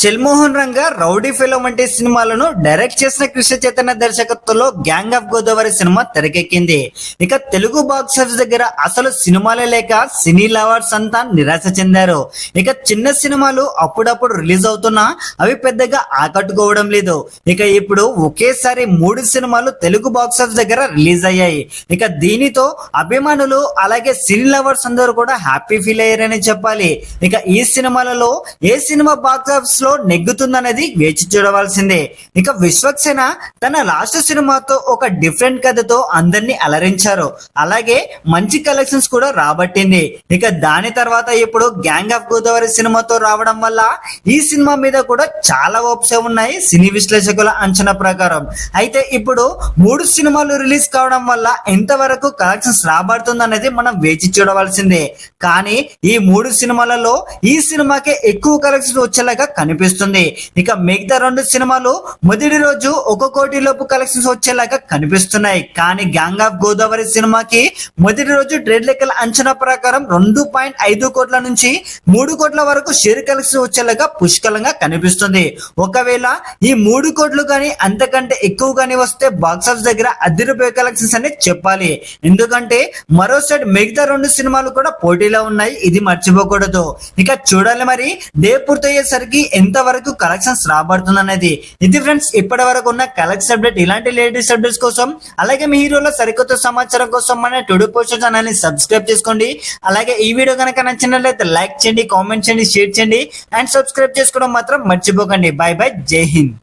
చెల్మోహన్ రంగ rowdy film వంటి సినిమాలను డైరెక్ట్ చేసిన కృష్ణ చైతన్య దర్శకత్వంలో గ్యాంగ్ ఆఫ్ గోదావరి సినిమా తెరకెక్కింది. ఇక తెలుగు బాక్స్ ఆఫీస్ దగ్గర అసలు సినిమాలే లేక సినీ లవర్స్ అంతా నిరాశ చెందారు. ఇక చిన్న సినిమాలు అప్పుడప్పుడు రిలీజ్ అవుతున్నా అవి పెద్దగా ఆకట్టుకోవడం లేదు. ఇక ఇప్పుడు ఒకేసారి మూడు సినిమాలు తెలుగు బాక్స్ ఆఫీస్ దగ్గర రిలీజ్ అయ్యాయి. ఇక దీనితో అభిమానులు అలాగే సినీ లవర్స్ అందరూ కూడా హ్యాపీ ఫీల్ అయ్యారని చెప్పాలి. ఇక ఈ సినిమాలలో ఏ సినిమా బాక్స్ ఆఫీస్ లో నెగ్గుతుందనేది వేచి చూడవలసిందే. ఇక విశ్వక్సేన తన లాస్ట్ సినిమాతో ఒక డిఫరెంట్ కథతో అందరినీ అలరించారు. అలాగే మంచి కలెక్షన్స్ కూడా రాబట్టింది. ఇక దాని తర్వాత ఇప్పుడు గ్యాంగ్ ఆఫ్ గోదావరి సినిమాతో రావడం వల్ల ఈ సినిమా మీద కూడా చాలా ఓప్స్ ఉన్నాయి సినీ విశ్లేషకుల అంచనా ప్రకారం. అయితే ఇప్పుడు మూడు సినిమాలు రిలీజ్ కావడం వల్ల ఎంతవరకు కలెక్షన్స్ రాబడుతుంది అనేది మనం వేచి చూడవలసిందే. కానీ ఈ మూడు సినిమాలలో ఈ సినిమాకే ఎక్కువ కలెక్షన్స్ వచ్చేలాగా కనిపిస్తుంది. ఇక మిగతా రెండు సినిమాలు మొదటి రోజు ఒక కోటి లోపు కలెక్షన్స్ వచ్చేలాగా కనిపిస్తున్నాయి. కానీ గ్యాంగ్ ఆఫ్ గోదావరి సినిమాకి మొదటి రోజు ట్రేడ్ లెక్కల అంచనా ప్రకారం రెండు పాయింట్ ఐదు కోట్ల నుంచి మూడు కోట్ల వరకు షేర్ కలెక్షన్ వచ్చేలాగా పుష్కలంగా కనిపిస్తుంది. ఒకవేళ ఈ మూడు కోట్లు కానీ అంతకంటే ఎక్కువ కానీ వస్తే బాక్స్ దగ్గర దగ్గర అదిరిపోయే కలెక్షన్స్ అని చెప్పాలి. ఎందుకంటే మరో సైడ్ మిగతా రెండు సినిమాలు కూడా పోటీలో ఉన్నాయి. ఇది మర్చిపోకూడదు. ఇక చూడాలి మరి డే పూర్తయ్యేసరికి ఇంతవరకు కలెక్షన్స్ రాబడుతుంది అనేది ఇది ఫ్రెండ్స్ ఇప్పటి వరకు ఉన్న కలెక్షన్ అప్డేట్ ఇలాంటి లేటెస్ట్ అప్డేట్స్ కోసం అలాగే మీ హీరోల సరికొత్త సమాచారం కోసం మన టుడు పోస్ట్ ఛానల్ని సబ్స్క్రైబ్ చేసుకోండి. అలాగే ఈ వీడియో కనుక నచ్చినట్లయితే లైక్ చేయండి కామెంట్ చేయండి షేర్ చేయండి అండ్ సబ్స్క్రైబ్ చేసుకోవడం మాత్రం మర్చిపోకండి. బై బై జై హింద్